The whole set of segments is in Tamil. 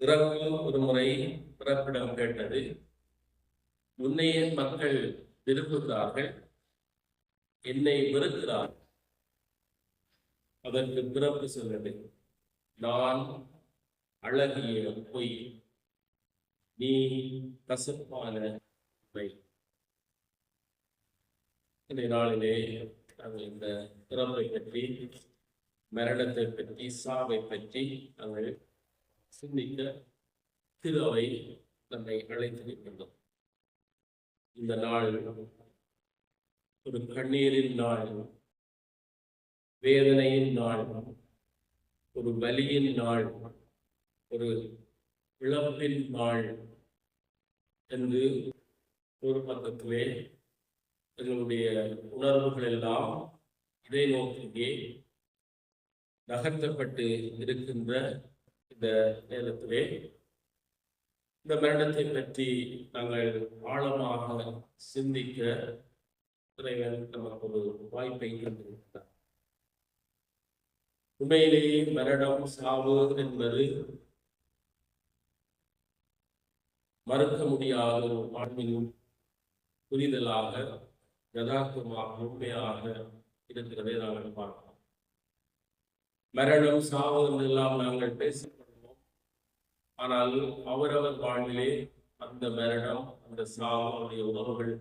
இறங்கு ஒரு முறை பிறப்பிடம் கேட்டது. உன்னையே மக்கள் விரும்புகிறார்கள் என்னை வெறுக்கிறார்கள் அதற்கு பிறப்பு சொல்வது நான் அழகிய பொய் நீ கசப்பான பொய். இந்த நாளிலே நாங்கள் இந்த பிறப்பை பற்றி மரணத்தை பற்றி சாவை பற்றி நாங்கள் சிந்திக்க திருவை நம்மை அழைத்திருக்கின்றோம் இந்த நாள் ஒரு கண்ணீரின் நாள் வேதனையின் நாள் ஒரு வலியின் நாள் ஒரு இழப்பின் நாள் என்று ஒரு பக்கத்திலே எங்களுடைய உணர்வுகள் எல்லாம் இதை நோக்கியே நகர்த்தப்பட்டு இருக்கின்ற இந்த நேரத்திலே இந்த மரணத்தை பற்றி நாங்கள் ஆழமாக சிந்திக்க இறைவன் நமக்கு ஒரு வாய்ப்பை தந்திருக்கிறார். உண்மையிலேயே மரணம் சாவு என்பது மறுக்க முடியாத ஒரு வாழ்வின் புரிதலாக யதார்த்தமாக உண்மையாக இருக்கிறதை நாங்கள் பார்க்கிறோம். மரணம் சாவு என்றெல்லாம் நாங்கள் பேசப்படுவோம் ஆனால் அவரவர் வாழ்விலே அந்த மரணம் அந்த சாவு அவருடைய உறவுகள்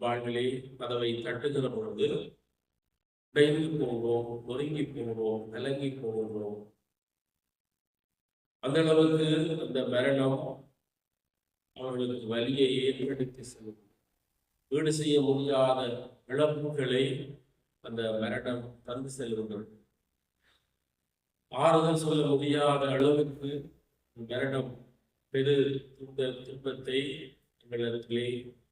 வாழ்விலே கதவை தட்டுகிற பொழுது உடைந்து போவோம் ஒருங்கி போவோம் கலங்கி போகிறோம் அந்த அளவுக்கு அந்த மரணம் அவர்களுக்கு வலியை ஏற்படுத்தி செல்லும். ஈடு செய்ய முடியாத இழப்புகளை அந்த மரணம் தந்து செல்கின்றது ஆறுதல் சொல்ல முடியாத அளவுக்கு மரணம் பெரு துன்ப துன்பத்தை எங்களிடத்திலே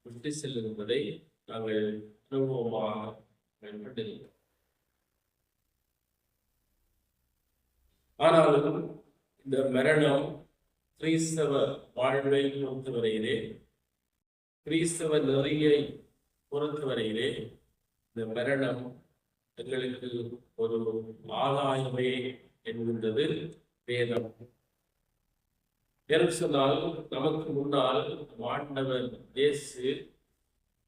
விட்டு செல்லுகின்றதை நாங்கள் அனுபவமாக ஆனாலும் இந்த மரணம் கிறிஸ்தவ வாழ்வை பொறுத்தவரையிலே கிறிஸ்தவ நெறியை பொறுத்தவரையிலே இந்த மரணம் எங்களுக்கு ஒரு ஆதாயமே என்கின்றது வேதம். என்று சொன்னால் நமக்கு முன்னால் வாழ்ந்தவர் இயேசு.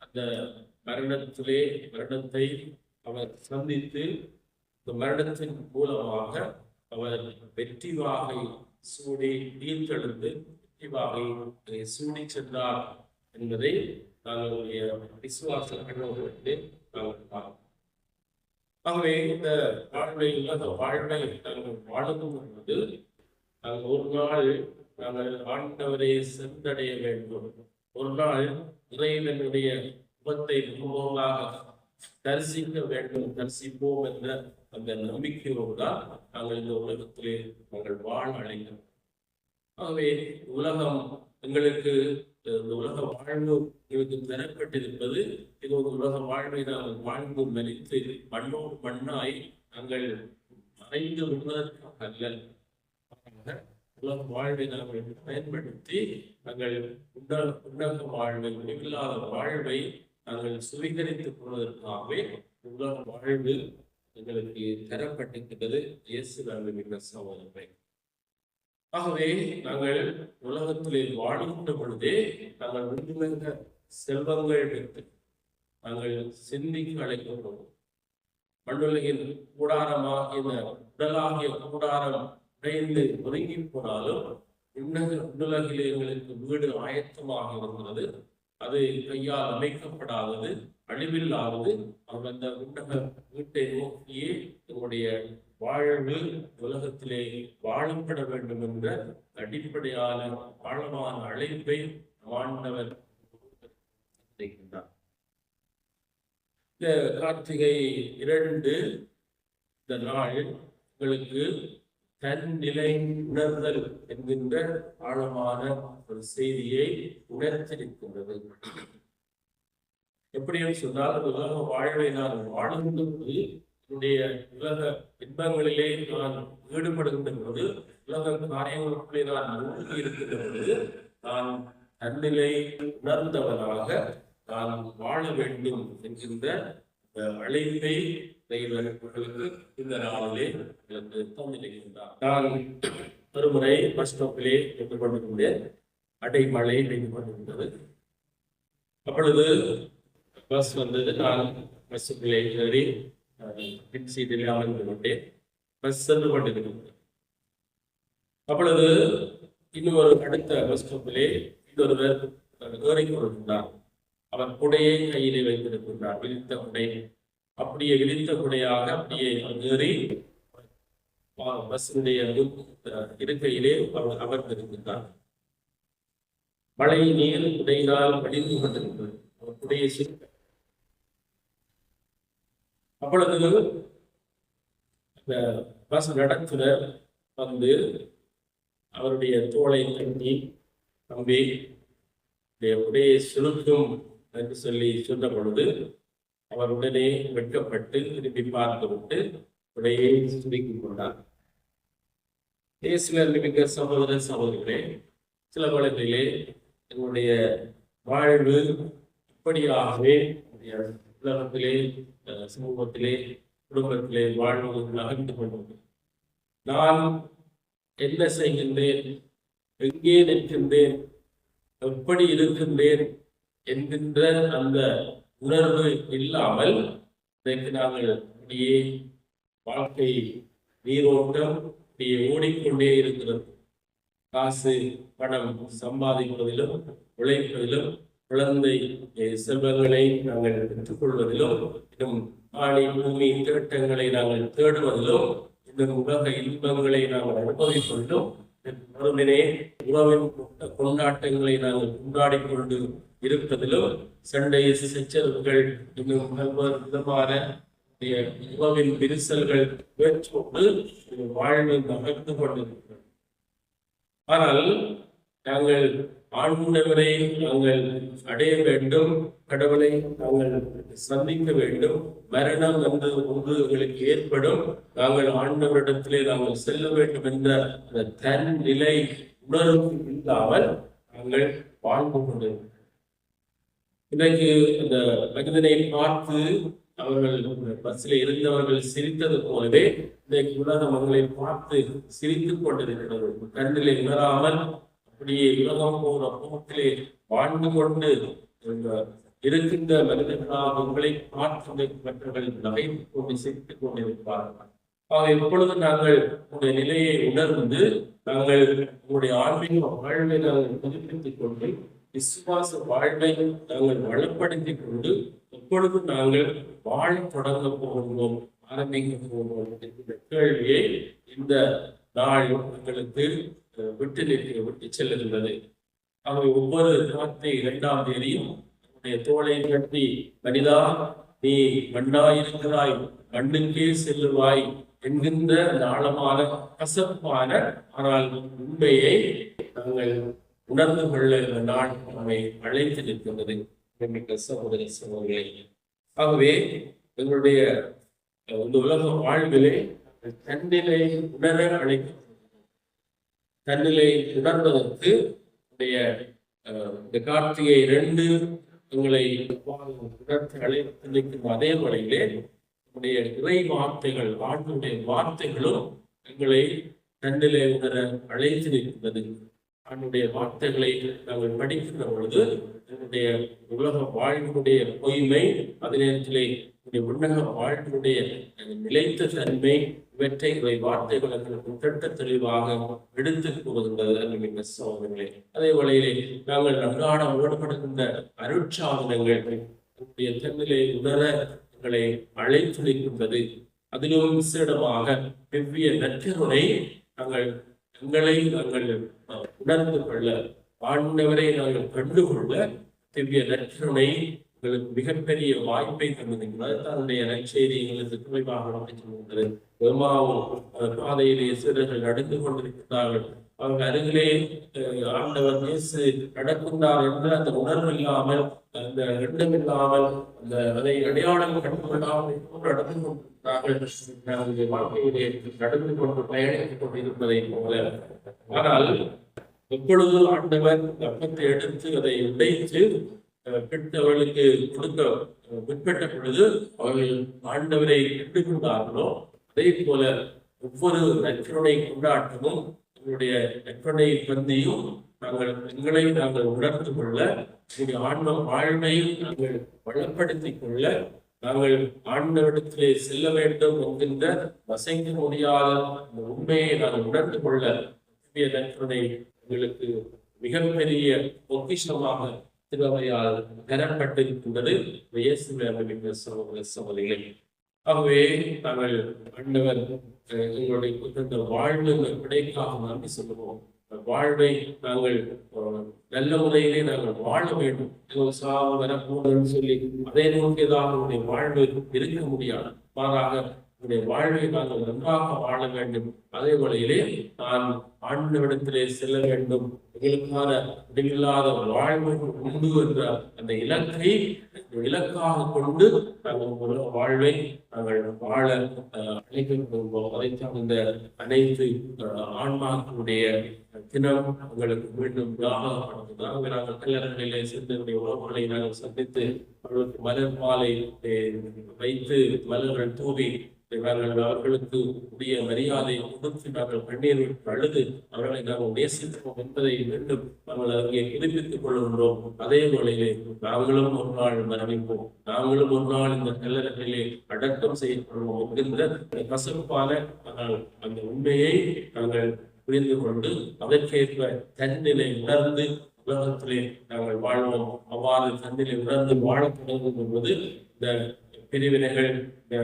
அந்த மரணத்திலே மரணத்தை அவர் சந்தித்து இந்த மரணத்தின் மூலமாக அவர் வெற்றி வாகை சூடி நீர்த்தெழுந்து வெற்றி வாகை சூடி சென்றார் என்பதை விசுவாச கண்ணோட்டத்திலே நாங்கள் பார்க்கிறோம். ஆகவே இந்த வாழ்வை இல்லாத வாழ்வை நாங்கள் வாழணும் என்பது நாங்கள் ஒரு நாள் நாங்கள் ஆண்டவரை சென்றடைய வேண்டும். ஒரு நாள் இறைவனுடைய முகத்தை முகமாக தரிசிக்க வேண்டும் தரிசிப்போம் என்ற அந்த நம்பிக்கையோடு தான் நாங்கள் இந்த உலகத்திலே நாங்கள் வாழ அழைக்கிறோம் ஆகவே உலகம் எங்களுக்கு இந்த உலக வாழ்வு எங்களுக்கு தரப்பட்டிருப்பது இது ஒரு உலக வாழ்வை நாங்கள் வாழ்ந்து மறித்து மண்ணோடு மண்ணாய் நாங்கள் மறைந்து விடுவதற்காக அல்ல. உலக வாழ்வை நாங்கள் பயன்படுத்தி நாங்கள் உண்ட உண்டக வாழ்வை முடிவில்லாத வாழ்வை நாங்கள் சுவீகரித்துக் கொள்வதற்காகவே உலக வாழ்வு எங்களுக்கு தரப்பட்டிருக்கிறது இயேசு நாங்கள் மிக ஆகவே நாங்கள் உலகத்திலே வாழ்கின்ற பொழுதே நாங்கள் உண்மையாக செல்வங்கள் பெற்று நாங்கள் சிந்திக்கு அழைக்கப்படும் மண்ணுலகின் கூடாரமாக இந்த உடலாகிய கூடாரம் உடைந்து ஒதுங்கி போனாலும் உன்னக எங்களுக்கு வீடு ஆயத்தமாக இருக்கிறது அது கையால் அமைக்கப்படாதது அழிவில்லாதது. அவர் அந்த உன்னக வீட்டை நோக்கியே நம்முடைய வாழ்வு உலகத்திலே வாழப்பட வேண்டும் என்ற அடிப்படையான ஆழமான அழைப்பை ஆண்டவர் இந்த கார்த்திகை இரண்டு இந்த நாள் உங்களுக்கு தன்னிலை உணர்தல் என்கின்ற ஆழமான ஒரு செய்தியை உணர்த்திருக்கின்றது. எப்படி சொன்னால் உலக வாழ்வை நான் வாழுகின்ற போது என்னுடைய உலக இன்பங்களிலே நான் ஈடுபடுகின்ற போது உலக காரியங்களுக்குள்ளே நான் மூழ்கி இருக்கின்ற பொழுது நான் தன்னிலை உணர்ந்தவனாக நான் வாழ வேண்டும் என்கின்ற அழைப்பை உங்களுக்கு இந்த நாளிலே எனக்கு தந்திருக்கின்றார் நான் ஒருமுறை பஸ் ஸ்டாப்பிலே நின்று கொண்டிருந்த அடைமழை நின்று கொண்டிருந்தது அப்பொழுது பஸ் வந்தது நான் பஸ்ஸுக்குள்ளே ஏறி பின் சீட்டில் அமர்ந்து கொண்டேன். பஸ் சென்று கொண்டிருந்தது அப்பொழுது இன்னொரு அடுத்த பஸ் ஸ்டாப்பிலே இன்னொருவர் ஏறி கொண்டிருந்தார் அவர் குடையை கையிலே வைத்திருக்கின்றார் விழித்த குடை. அப்படியே விரித்த குடையாக அப்படியே ஏறி பஸ்ஸுடைய இருக்கையிலே அவர் அமர்ந்திருக்கின்றார் மழை நீர் குடையினால் வடிந்து கொண்டிருக்கிறது அவர் குடையை சிரிக்க. அப்பொழுது அந்த பஸ் நடத்துனர் வந்து அவருடைய தோளை தண்ணி தம்பி உடையை சுருக்கும். என்று சொல்லி சொன்ன பொழுது அவர் உடனே வெட்கப்பட்டு திருப்பி பார்த்து விட்டு உடனே சுருக்கிக் கொண்டார். இயேசுவில் மிக சகோதர சகோதரிகளே சில வேளைகளிலே என்னுடைய வாழ்வு இப்படியாகவே உலகத்திலே சமூகத்திலே குடும்பத்திலே வாழ்வு நகர்ந்து கொண்டது நான் என்ன செய்கின்றேன்? எங்கே நிற்கின்றேன்? எப்படி இருக்கின்றேன்? என்கின்ற அந்த உணர்வு இல்லாமல் இன்றைக்கு நாங்கள் அப்படியே வாழ்க்கை நீரோட்டம் அப்படியே ஓடிக்கொண்டே இருக்கிறது காசு பணம் சம்பாதிப்பதிலும் உழைப்பதிலும் குழந்தை செல்வங்களை நாங்கள் பெற்றுக்கொள்வதிலும் இன்னும் ஆணி பூமி திட்டங்களை நாங்கள் தேடுவதிலும் இந்த உலக இன்பங்களை நாங்கள் அனுபவிக்கொண்டும் மறுதினே உறவின் கொண்டாட்டங்களை நாங்கள் கொண்டாடி கொண்டு இருப்பதிலும் சண்டை சச்சரவுகள் இன்னும் பல்வேறு விதமான உறவின் விரிசல்கள் பேச்சோடு வாழ்வை நகர்ந்து கொண்டிருக்கிறது. ஆனால் நாங்கள் ஆண்டவரை நாங்கள் அடைய வேண்டும் கடவுளை நாங்கள் சந்திக்க வேண்டும் மரணம் என்று ஒன்று எங்களுக்கு ஏற்படும் நாங்கள் ஆண்டவரிடத்திலே நாங்கள் செல்ல வேண்டும் என்ற அந்த தன் நிலை உணர்வு இல்லாமல் நாங்கள் வாழ்ந்து கொண்டிருக்கிறோம். இன்றைக்கு அந்த மனிதனை பார்த்து அவர்கள் பஸ்ஸில் இருந்தவர்கள் சிரித்தது போலவே இன்றைக்கு உலக மக்களை பார்த்து சிரித்துக் கொண்டிருக்கிறது. கண்ணிலே உணராமல் அப்படியே உலகம் போற போக்கிலே வாழ்ந்து கொண்டு இருக்கின்ற மனிதர்களாக உங்களை பார்த்து மற்றவர்கள் நகைத்து கொண்டு சிரித்துக் கொண்டிருப்பார்கள். ஆக எப்பொழுது நாங்கள் உங்களுடைய நிலையை உணர்ந்து நாங்கள் உங்களுடைய ஆன்மீக வாழ்வை நாங்கள் புதுப்பித்துக் கொண்டு விசுவாச வாழ்வை நாங்கள் வளப்படுத்தி கொண்டு இப்பொழுது நாங்கள் வாழ தொடங்க போகிறோம் ஆரம்பிக்க போகிறோம் என்கிற கேள்வியை இந்த நாள் எங்களுக்கு விட்டு நிற்க விட்டு செல்லுகின்றது. அவை ஒவ்வொரு இருபத்தி இரண்டாம் தேதியும் நம்முடைய தோலை கட்டி மனிதா நீ மண்ணாயிருக்கிறாய் மண்ணுக்கே செல்லுவாய் என்கின்ற ஆழமான கசப்பான ஆனால் உண்மையை நாங்கள் உணர்ந்து கொள்ள நாள் நம்மை அழைத்து நிற்கின்றது மிக்க சகோதரி சகோதரிகளை ஆகவே எங்களுடைய இந்த உலக வாழ்விலே தன்னிலை உணர அழைக்க தன்னிலை உணர்வதற்கு உடைய இந்த கார்த்திகை ரெண்டு உங்களை உணர்த்து அழைத்து நிற்கும் அதே முறையிலே நம்முடைய இறை வார்த்தைகள் ஆண்டுடைய வார்த்தைகளும் எங்களை தன்னிலை உணர அழைத்து நிற்கின்றது. அவனுடைய வார்த்தைகளை நாங்கள் படிக்கின்ற பொழுது என்னுடைய உலக வாழ்வினுடைய பொய்மை அதே நேரத்திலே உன்னக வாழ்வினுடைய நிலைத்த தன்மை இவற்றை இவை வார்த்தைகள் எங்களுக்கு திட்ட தெளிவாக எடுத்து கூறுகின்றது சோதனைகளே அதே வேளையிலே நாங்கள் நன்றாட ஓடப்படுகின்ற அருட்சாதனங்கள் என்னுடைய தன்னிலே உணர எங்களை அழைத்துளிக்கின்றது அதிலும் விசேடமாக வெவ்விய நற்கருணை நாங்கள் எங்களை நாங்கள் உணர்ந்து கொள்ள ஆண்டவரை நாங்கள் கண்டுகொள்ள திவ்ய நற்கருணை எங்களுக்கு மிகப்பெரிய வாய்ப்பை தந்தீர்கள் தன்னுடைய நற்செய்தி எங்களுக்கு குறைவாக சொல்லுகிறது பெருமாவும் பாதையிலே சிறர்கள் நடந்து கொண்டிருக்கிறார்கள். அவங்க அருகிலே ஆண்டவர் இயேசு நடக்கின்றார் என்ற அந்த உணர்வு இல்லாமல் அந்த எண்ணம் இல்லாமல் அந்த அதை அடையாளம் கண்டுகொள்ளாமல் நடந்து கொண்டிருக்கிறார்கள் வாழ்க்கையிலே நடந்து கொண்டு பயணித்துக் கொண்டிருப்பதை போல. ஆனால் எப்பொழுது ஆண்டவர் அப்பத்தை எடுத்து அதை உடைத்து பெற்றவர்களுக்கு கொடுக்க முற்பட்ட பொழுது அவர்கள் ஆண்டவரை கண்டுகொண்டார்களோ அதே போல ஒவ்வொரு நற்கருணை கொண்டாட்டமும் எங்களுடைய கற்பனை பந்தியும் நாங்கள் எங்களை நாங்கள் உணர்ந்து கொள்ள உங்களுடைய ஆன்ம வாழ்வையும் நாங்கள் வளப்படுத்திக் கொள்ள நாங்கள் ஆண்டவரிடத்திலே செல்ல வேண்டும் என்கின்ற வசைக்க முடியாத அந்த உண்மையை நாங்கள் உணர்ந்து கொள்ள திவ்ய நற்கருணை எங்களுக்கு மிகப்பெரிய பொக்கிஷமாக திருவையால் தரப்பட்டிருக்கின்றது. இயேசுவை அறிவிக்கிற சகோதர சகோதரிகளே. ஆகவே நாங்கள் ஆண்டவர் எங்களுடைய இந்த வாழ்வு விடைக்காக நன்றி சொல்லுவோம். வாழ்வை நாங்கள் நல்ல முறையிலே நாங்கள் வாழ வேண்டும். ஏதோ சாவு வரப்போகுதுன்னு சொல்லி அதை நோக்கியதாக நம்முடைய வாழ்வு இருக்க முடியாது. மாறாக என்னுடைய வாழ்வை நாங்கள் நன்றாக வாழ வேண்டும். அதே வழியிலே நான் ஆண்டவிடத்திலே செல்ல வேண்டும். எங்களுக்கான முடிவில்லாத வாழ்வு உண்டு என்ற அந்த இலக்கை இலக்காக கொண்டு நாங்கள் வாழ்வை நாங்கள் வாழ அஹ், அழைக்கப்படுவோம் அதைத்தான் இந்த அனைத்து ஆன்மாக்களுடைய தினம் உங்களுக்கு மீண்டும் ஞாபகப்படுத்தும் நாங்கள் கல்லறைகளிலே சேர்ந்து உறவுகளை நாங்கள் சந்தித்து அவர்களுக்கு மலர் மாலை வைத்து மலர்கள் தூவி நாங்கள் அவர்களுக்கு உரிய மரியாதை கொடுத்து நாங்கள் கண்ணீர் அழுது அவர்களை நாங்கள் நேசித்தோம் என்பதை மீண்டும் நாங்கள் அங்கே புதுப்பித்துக் கொள்கின்றோம். அதே வேளையிலே நாங்களும் ஒரு நாள் மரணிப்போம். நாங்களும் ஒரு நாள் இந்த கல்லறைகளிலே அடக்கம் செய்யப்படுவோம் என்கின்ற கசப்பான ஆனால் அந்த உண்மையை நாங்கள் புரிந்து கொண்டு அதற்கேற்ப தன்னிலை உணர்ந்து உலகத்திலே நாங்கள் வாழ்வோம். அவ்வாறு தன்னிலை உணர்ந்து வாழத் தொடங்கும் என்பது இந்த பிரிவினைகள் இந்த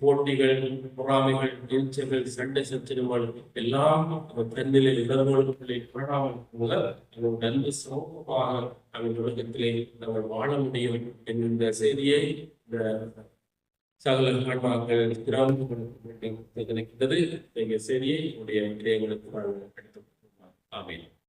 போட்டிகள் பொறாமைகள் நீச்சல்கள் சண்டை சச்சரவுகள் எல்லாம் தன்னிலை உணர்வுகளுக்குள்ளே கொள்ளாமல் போல நம்ம சமூகமாக நம்ம உலகத்திலே நாங்கள் வாழ முடியும் என்கின்ற செய்தியை இந்த சகல ஆன்மாக்கள் கிராமங்களுக்கு நினைக்கின்றது எங்கள் செய்தியை உடைய இடையங்களுக்கு எடுத்து ஆமீன்.